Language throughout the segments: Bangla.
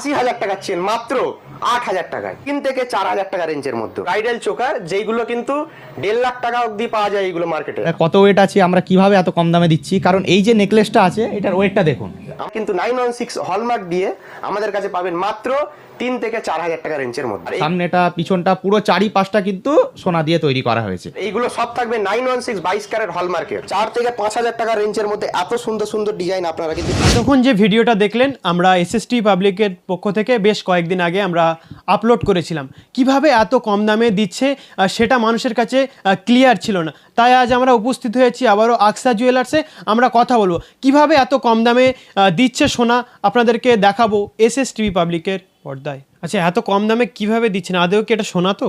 আশি হাজার টাকার চেন মাত্র আট হাজার টাকায়। তিন থেকে চার হাজার টাকা রেঞ্জের মধ্যে। ব্রাইডাল চোকার যেইগুলো কিন্তু দেড় লাখ টাকা অবধি পাওয়া যায় এইগুলো মার্কেটে কত ওয়েট আছে আমরা কীভাবে এত কম দামে দিচ্ছি? কারণ এই যে নেকলেসটা আছে এটার ওয়েটটা দেখুন। কিন্তু নাইন ওয়ান সিক্স হলমার্ক দিয়ে আমাদের কাছে পাবেন মাত্র তিন থেকে চার হাজার টাকা রেঞ্জের মধ্যে। সামনেটা পিছনটা পুরো চারি পাঁচটা কিন্তু সোনা দিয়ে তৈরি করা হয়েছে। এইগুলো সব থাকবে নাইন ওয়ান সিক্স বাইশ ক্যারেট হলমার্কের চার থেকে পাঁচ হাজার টাকা রেঞ্জের মধ্যে এত সুন্দর সুন্দর ডিজাইন আপনারা কিন্তু তখন যে ভিডিওটা দেখলেন আমরা এসএসটি পাবলিকের পক্ষ থেকে বেশ কয়েকদিন আগে আমরা আপলোড করেছিলাম। কীভাবে এত কম দামে দিচ্ছে সেটা মানুষের কাছে ক্লিয়ার ছিল না। তাই আজ আমরা উপস্থিত হয়েছি আবারও আকসা জুয়েলার্সে আমরা কথা বলব কীভাবে এত কম দামে দিচ্ছে সোনা? আপনাদেরকে দেখাবো এসএস টিভি পাবলিকের পর্দায়। আচ্ছা এত কম দামে কীভাবে দিচ্ছেন? আদেও কি এটা সোনা তো?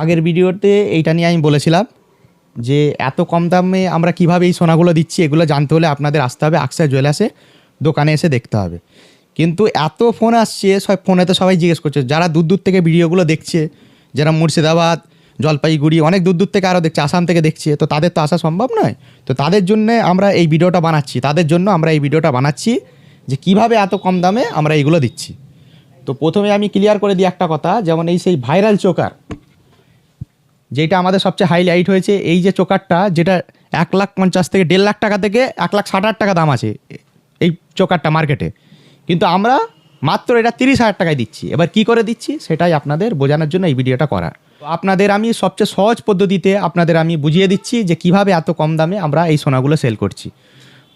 আগের ভিডিওতে এইটা নিয়ে আমি বলেছিলাম যে এত কম দামে আমরা কীভাবে এই সোনাগুলো দিচ্ছি, এগুলো জানতে হলে আপনাদের আসতে হবে আকসা জুয়েলার্সে, দোকানে এসে দেখতে হবে। কিন্তু এত ফোন আসছে, সব ফোনে তো সবাই জিজ্ঞেস করছে, যারা দূর দূর থেকে ভিডিওগুলো দেখছে, যারা মুর্শিদাবাদ, জলপাইগুড়ি, অনেক দূর দূর থেকে আরও দেখছে, আসাম থেকে দেখছে, তো তাদের তো আসা সম্ভব নয়। তো তাদের জন্য আমরা এই ভিডিওটা বানাচ্ছি, তাদের জন্য আমরা এই ভিডিওটা বানাচ্ছি যে কীভাবে এত কম দামে আমরা এইগুলো দিচ্ছি। তো প্রথমে আমি ক্লিয়ার করে দিই একটা কথা, যেমন এই সেই ভাইরাল চোকার যেটা আমাদের সবচেয়ে হাইলাইট হয়েছে, এই যে চোকারটা যেটা এক লাখ পঞ্চাশ থেকে দেড় লাখ টাকা থেকে এক লাখ ষাট হাজার টাকা দাম আছে, এই চোকারটা মার্কেটে কিন্তু আমরা মাত্র এটা তিরিশ হাজার টাকায় দিচ্ছি। এবার কি করে দিচ্ছি? সেটাই আপনাদের বোঝানোর জন্য এই ভিডিওটা করা আপনাদের আমি সবচেয়ে সহজ পদ্ধতিতে আপনাদের আমি বুঝিয়ে দিচ্ছি যে কীভাবে এত কম দামে আমরা এই সোনাগুলো সেল করছি।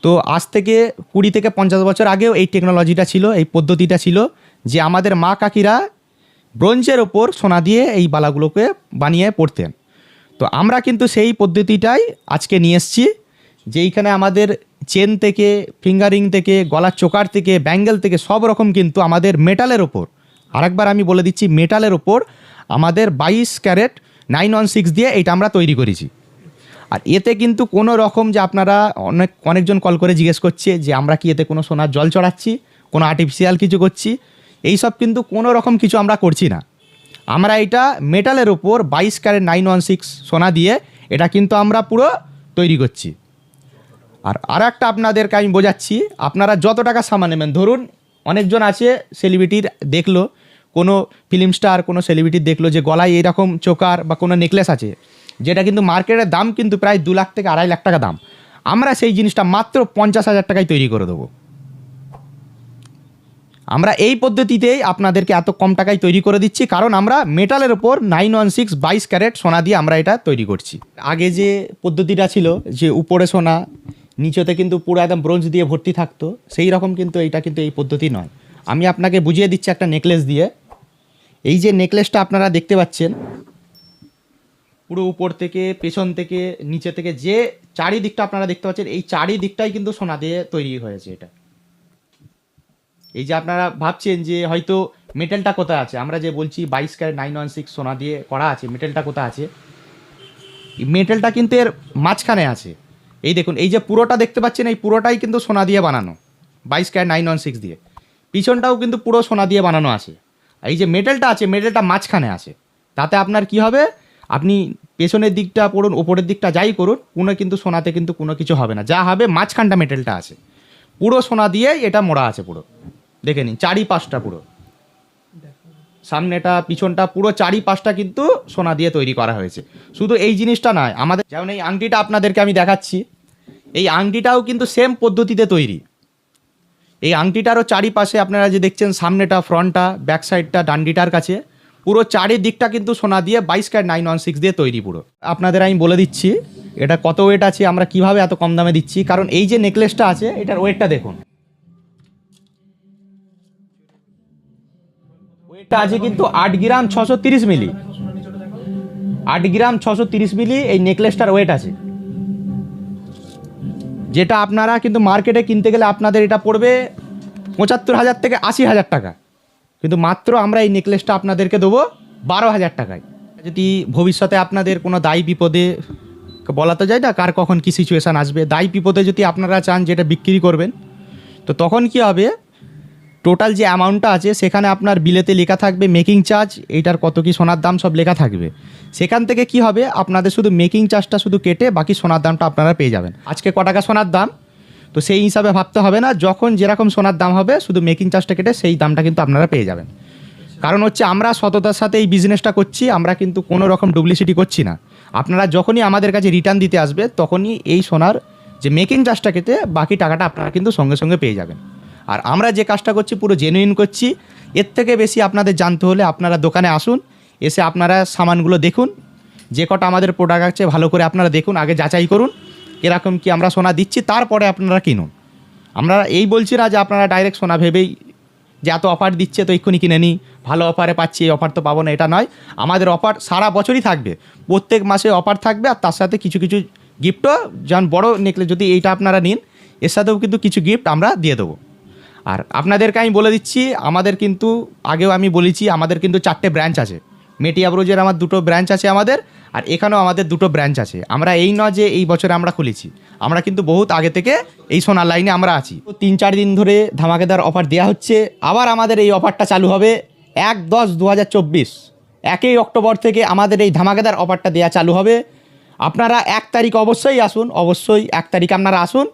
তো আজ থেকে কুড়ি থেকে পঞ্চাশ বছর আগেও এই টেকনোলজিটা ছিল, এই পদ্ধতিটা ছিল। যে আমাদের মা কাকিরা ব্রোঞ্জের ওপর সোনা দিয়ে এই বালাগুলোকে বানিয়ে পড়তেন। তো আমরা কিন্তু সেই পদ্ধতিটাই আজকে নিয়ে এসেছি, যে এইখানে আমাদের চেন থেকে, ফিঙ্গারিং থেকে, গলার চোকার থেকে, ব্যাঙ্গেল থেকে সব রকম কিন্তু আমাদের মেটালের ওপর। আরেকবার আমি বলে দিচ্ছি, মেটালের ওপর আমাদের বাইশ ক্যারেট নাইন ওয়ান সিক্স দিয়ে এইটা আমরা তৈরি করেছি। আর এতে কিন্তু কোনো রকম যে আপনারা অনেক অনেকজন কল করে জিজ্ঞেস করছে যে আমরা কি এতে কোনো সোনার জল চড়াচ্ছি কোনো আর্টিফিশিয়াল কিছু করছি। এইসব কিন্তু কোনো রকম কিছু আমরা করছি না। আমরা এটা মেটালের ওপর বাইশ ক্যারেট নাইন ওয়ান সিক্স সোনা দিয়ে এটা কিন্তু আমরা পুরো তৈরি করছি। আর আর একটা আপনাদেরকে আমি বোঝাচ্ছি, আপনারা যত টাকা সামান নেবেন, ধরুন অনেকজন আছে সেলিব্রিটির দেখল, কোনো ফিল্ম স্টার কোনো সেলিব্রিটির দেখল যে গলায় এরকম চোকার বা কোনো নেকলেস আছে, যেটা কিন্তু মার্কেটের দাম কিন্তু প্রায় দু লাখ থেকে আড়াই লাখ টাকা দাম। আমরা সেই জিনিসটা মাত্র পঞ্চাশ হাজার টাকায় তৈরি করে দেবো। আমরা এই পদ্ধতিতেই আপনাদেরকে এত কম টাকায় তৈরি করে দিচ্ছি, কারণ আমরা মেটালের ওপর নাইন ওয়ান সিক্স বাইশ ক্যারেট সোনা দিয়ে আমরা এটা তৈরি করছি। আগে যে পদ্ধতিটা ছিল, যে উপরে সোনা, নিচেতে কিন্তু পুরো একদম ব্রোঞ্জ দিয়ে ভর্তি থাকতো, সেই রকম কিন্তু এইটা কিন্তু এই পদ্ধতি নয়। আমি আপনাকে বুঝিয়ে দিচ্ছি একটা নেকলেস দিয়ে। এই যে নেকলেসটা আপনারা দেখতে পাচ্ছেন, পুরো উপর থেকে, পেছন থেকে, নিচে থেকে যে চারিদিকটা আপনারা দেখতে পাচ্ছেন, এই চারিদিকটাই কিন্তু সোনা দিয়ে তৈরি হয়েছে এটা। এই যে আপনারা ভাবছেন যে হয়তো মেটেলটা কোথায় আছে? আমরা যে বলছি বাইশ ক্যারেট নাইন ওয়ান সিক্স সোনা দিয়ে করা আছে, মেটেলটা কোথায় আছে? মেটেলটা কিন্তু এর মাঝখানে আছে। এই দেখুন, এই যে পুরোটা দেখতে পাচ্ছেন, এই পুরোটাই কিন্তু সোনা দিয়ে বানানো। বাইশ ক্যারেট নাইন ওয়ান সিক্স দিয়ে। পিছনটাও কিন্তু পুরো সোনা দিয়ে বানানো আছে। এই যে মেটেলটা আছে, মেটেলটা মাঝখানে আছে। তাতে আপনার কি হবে? আপনি পেছনের দিকটা পড়ুন, ওপরের দিকটা যাই করুন, কোনো কিন্তু সোনাতে কিন্তু কোনো কিছু হবে না। যা হবে মাঝখানটা মেটেলটা আছে। পুরো সোনা দিয়ে এটা মোড়া আছে পুরো। দেখে নিন চারি পাঁচটা পুরো। সামনেটা, পিছনটা, পুরো চারি পাঁচটা কিন্তু সোনা দিয়ে তৈরি করা হয়েছে। শুধু এই জিনিসটা নয়, আমাদের যেমন এই আংটিটা আপনাদেরকে আমি দেখাচ্ছি, এই আংটিটাও কিন্তু সেম পদ্ধতিতে তৈরি। এই আংটিটারও চারিপাশে আপনারা যে দেখছেন, সামনেটা, ফ্রন্টটা ব্যাক সাইডটা ডান্ডিটার কাছে, পুরো চারিদিকটা কিন্তু সোনা দিয়ে বাইশ ক্যারেট নাইন ওয়ান সিক্স দিয়ে তৈরি পুরো। আপনাদের আমি বলে দিচ্ছি, এটা কত ওয়েট আছে, আমরা কীভাবে এত কম দামে দিচ্ছি, কারণ এই যে নেকলেসটা আছে, এটার ওয়েটটা দেখুন। ওয়েটটা আছে কিন্তু আট গ্রাম ছশো তিরিশ মিলি। আট গ্রাম ছশো তিরিশ মিলি এই নেকলেসটার ওয়েট আছে। যেটা আপনারা কিন্তু মার্কেটে কিনতে গেলে আপনাদের এটা পড়বে পঁচাত্তর হাজার থেকে আশি হাজার টাকা। কিন্তু মাত্র আমরা এই নেকলেসটা আপনাদেরকে দেবো বারো হাজার টাকায়। যদি ভবিষ্যতে আপনাদের কোনো দায়ী বিপদে বলা তো যায় না কার কখন কী সিচুয়েশান আসবে, দায়ী বিপদে যদি আপনারা চান যেটা বিক্রি করবেন, তো তখন কি হবে? টোটাল যে অ্যামাউন্টটা আছে, সেখানে আপনার বিলেতে লেখা থাকবে মেকিং চার্জ এইটার কত কি সোনার দাম সব লেখা থাকবে। সেখান থেকে কি হবে? আপনাদের শুধু মেকিং চার্জটা শুধু কেটে বাকি সোনার দামটা আপনারা পেয়ে যাবেন। আজকে ক টাকা সোনার দাম? তো সেই হিসাবে ভাবতে হবে না, যখন যেরকম সোনার দাম হবে, শুধু মেকিং চার্জটা কেটে সেই দামটা কিন্তু আপনারা পেয়ে যাবেন। কারণ হচ্ছে আমরা সততার সাথে এই বিজনেসটা করছি, আমরা কিন্তু কোনো রকম ডুপ্লিসিটি করছি না। আপনারা যখনই আমাদের কাছে রিটার্ন দিতে আসবে, তখনই এই সোনার যে মেকিং চার্জটা কেটে বাকি টাকাটা আপনারা কিন্তু সঙ্গে সঙ্গে পেয়ে যাবেন। আর আমরা যে কাজটা করছি, পুরো জেনুইন করছি। এর থেকে বেশি আপনাদের জানতে হলে আপনারা দোকানে আসুন, এসে আপনারা সামানগুলো দেখুন। যে কটা আমাদের প্রোডাক্ট আছে, ভালো করে আপনারা দেখুন, আগে যাচাই করুন, এরকম কি আমরা সোনা দিচ্ছি, তারপরে আপনারা কিনুন। আমরা এই বলছি না যে আপনারা ডাইরেক্ট সোনা ভেবেই যে এত অফার দিচ্ছে, তো এক্ষুনি কিনে নিই। ভালো অফারে পাচ্ছি, এই অফার তো পাবো না, এটা নয়। আমাদের অফার সারা বছরই থাকবে। প্রত্যেক মাসে অফার থাকবে, আর তার সাথে কিছু কিছু গিফটও যেমন বড় নেকলে যদি এইটা আপনারা নিন, এর সাথেও কিন্তু কিছু গিফট আমরা দিয়ে দেবো। আর আপনাদেরকে আমি বলে দিচ্ছি, আমাদের কিন্তু, আগেও আমি বলেছি, আমাদের কিন্তু চারটে ব্রাঞ্চ আছে। মেটিয়া ব্রোজের আমার দুটো ব্রাঞ্চ আছে আমাদের, আর এখানেও আমাদের দুটো ব্রাঞ্চ আছে। আমরা এই নয় যে এই বছরে আমরা খুলেছি। আমরা কিন্তু বহুত আগে থেকে এই সোনার লাইনে আমরা আছি। তো তিন চার দিন ধরে ধামাকেদার অফার দেওয়া হচ্ছে। আবার আমাদের এই অফারটা চালু হবে এক দশ দু হাজার চব্বিশ। একই অক্টোবর থেকে আমাদের এই ধামাকেদার অফারটা দেওয়া চালু হবে। আপনারা এক তারিখ অবশ্যই আসুন, অবশ্যই এক তারিখ আপনারা আসুন।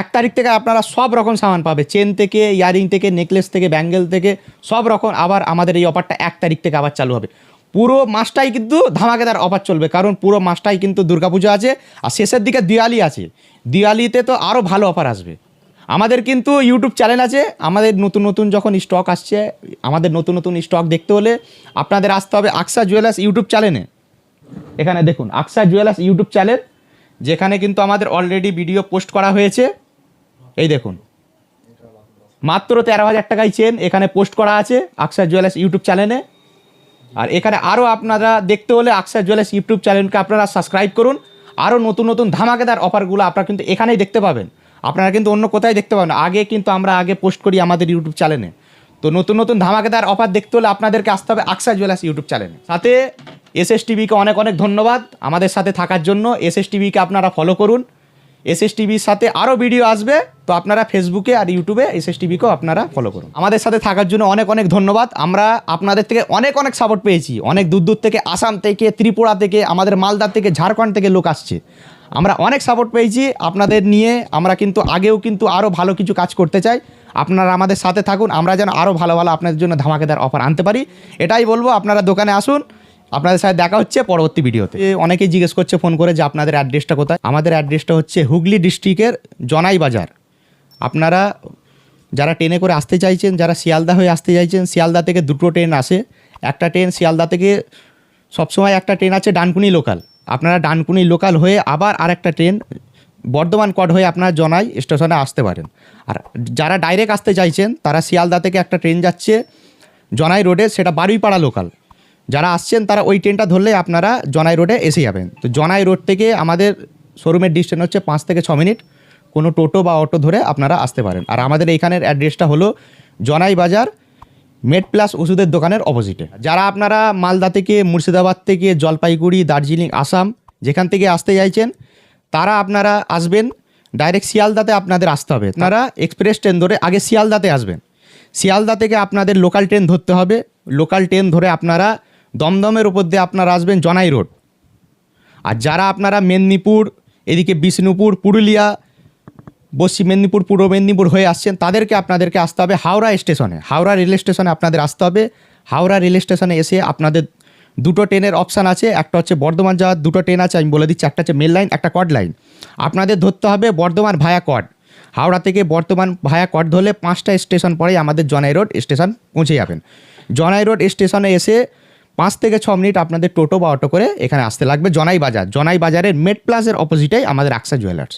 এক তারিখ থেকে আপনারা সব রকম সামান পাবে। চেন থেকে ইয়ারিং থেকে নেকলেস থেকে ব্যাঙ্গেল থেকে, সব রকম আবার আমাদের এই অফারটা এক তারিখ থেকে আবার চালু হবে। পুরো মাসটাই কিন্তু ধামাকেদার অফার চলবে, কারণ পুরো মাসটাই কিন্তু দুর্গাপুজো আছে, আর শেষের দিকে দিওয়ালি আছে। দিওয়ালিতে তো আরও ভালো অফার আসবে। আমাদের কিন্তু ইউটিউব চ্যানেল আছে, আমাদের নতুন নতুন যখন স্টক আসছে, আমাদের নতুন নতুন স্টক দেখতে হলে আপনাদের আসতে হবে আকসা জুয়েলার্স ইউটিউব চ্যানেলে এখানে দেখুন, আকসা জুয়েলার্স ইউটিউব চ্যানেল যেখানে কিন্তু আমাদের অলরেডি ভিডিও পোস্ট করা হয়েছে। এই দেখুন। মাত্র তেরো হাজার টাকায় চেন এখানে পোস্ট করা আছে আকসার জুয়েলার্স ইউটিউব চ্যানেলে আর এখানে আরও আপনারা দেখতে হলে আকসা জুয়েলার্স ইউটিউব চ্যানেলকে আপনারা সাবস্ক্রাইব করুন। আরও নতুন নতুন ধামাকেদার অফারগুলো আপনারা কিন্তু এখানেই দেখতে পাবেন। আপনারা কিন্তু অন্য কোথায় দেখতে পাবেন আগে কিন্তু আমরা আগে পোস্ট করি আমাদের ইউটিউব চ্যানেলে তো নতুন নতুন ধামাকেদার অফার দেখতে হলে আপনাদেরকে আসতে হবে আকসা জুয়েলার্স ইউটিউব চ্যানেলে সাথে এস এস টিভিকে অনেক অনেক ধন্যবাদ আমাদের সাথে থাকার জন্য। এস এস টিভিকে আপনারা ফলো করুন। এস এস টিভির সাথে আরও ভিডিও আসবে, তো আপনারা ফেসবুকে আর ইউটিউবে এস এস টিভিকেও আপনারা ফলো করুন। আমাদের সাথে থাকার জন্য অনেক অনেক ধন্যবাদ। আমরা আপনাদের থেকে অনেক অনেক সাপোর্ট পেয়েছি। অনেক দূর দূর থেকে আসাম থেকে, ত্রিপুরা থেকে, আমাদের মালদা থেকে, ঝাড়খণ্ড থেকে লোক আসছে। আমরা অনেক সাপোর্ট পেয়েছি আপনাদের নিয়ে। আমরা কিন্তু আগেও কিন্তু আরও ভালো কিছু কাজ করতে চাই। আপনারা আমাদের সাথে থাকুন। আমরা যেন আরও ভালো ভালো আপনাদের জন্য ধামাকেদার অফার আনতে পারি। এটাই বলব, আপনারা দোকানে আসুন। আপনাদের সাথে দেখা হচ্ছে পরবর্তী ভিডিওতে। অনেকেই জিজ্ঞেস করছে, ফোন করে যে আপনাদের অ্যাড্রেসটা কোথায়? আমাদের অ্যাড্রেসটা হচ্ছে হুগলি ডিস্ট্রিক্টের জনাই বাজার। আপনারা যারা ট্রেনে করে আসতে চাইছেন, যারা শিয়ালদা হয়ে আসতে চাইছেন, শিয়ালদা থেকে দুটো ট্রেন আসে। একটা ট্রেন শিয়ালদা থেকে সবসময় একটা ট্রেন আছে ডানকুনি লোকাল। আপনারা ডানকুনি লোকাল হয়ে আবার আরেকটা ট্রেন বর্ধমান কট হয়ে আপনারা জনাই স্টেশনে আসতে পারেন। আর যারা ডাইরেক্ট আসতে চাইছেন, তারা শিয়ালদা থেকে একটা ট্রেন যাচ্ছে জনাই রোডে, সেটা বারুইপাড়া লোকাল। যারা আসছেন, তারা ওই ট্রেনটা ধরলে আপনারা জনাই রোডে এসে যাবেন। তো জনাই রোড থেকে আমাদের শোরুমের ডিস্টেন্স হচ্ছে পাঁচ থেকে ছ মিনিট। কোনো টোটো বা অটো ধরে আপনারা আসতে পারেন। আর আমাদের এইখানের অ্যাড্রেসটা হলো জনাই বাজার মেড প্লাস ওষুধের দোকানের অপোজিটে যারা আপনারা মালদা থেকে, মুর্শিদাবাদ থেকে, জলপাইগুড়ি, দার্জিলিং, আসাম যেখান থেকে আসতে চাইছেন, তারা আপনারা আসবেন। ডাইরেক্ট শিয়ালদাতে আপনাদের আসতে হবে। তারা এক্সপ্রেস ট্রেন ধরে আগে শিয়ালদাতে আসবেন। শিয়ালদা থেকে আপনাদের লোকাল ট্রেন ধরতে হবে। লোকাল ট্রেন ধরে আপনারা দমদমের উপর দিয়ে আপনারা আসবেন জনাই রোড। আর যারা আপনারা মেদিনীপুর, এদিকে বিষ্ণুপুর, পুরুলিয়া, পশ্চিম মেদিনীপুর, পূর্ব মেদিনীপুর হয়ে আসছেন, তাদেরকে আপনাদেরকে আসতে হবে হাওড়া স্টেশনে। হাওড়া রেল স্টেশনে আপনাদের আসতে হবে। হাওড়া রেল স্টেশনে এসে আপনাদের দুটো ট্রেনের অপশান আছে, একটা হচ্ছে বর্ধমান যাওয়ার, দুটো ট্রেন আছে, আমি বলে দিচ্ছি, একটা হচ্ছে মেল লাইন, একটা কড লাইন। আপনাদের ধরতে হবে বর্ধমান ভায়া কড হাওড়া থেকে বর্ধমান ভায়া কড ধরলে পাঁচটা স্টেশন পরেই আমাদের জনাই রোড স্টেশন পৌঁছে যাবেন। জনাই রোড স্টেশনে এসে পাঁচ থেকে ছ মিনিট আপনাদের টোটো বা অটো করে এখানে আসতে লাগবে জনাই বাজার জনাই বাজারের মেট প্লাসের অপোজিটেই আমাদের আকসা জুয়েলার্স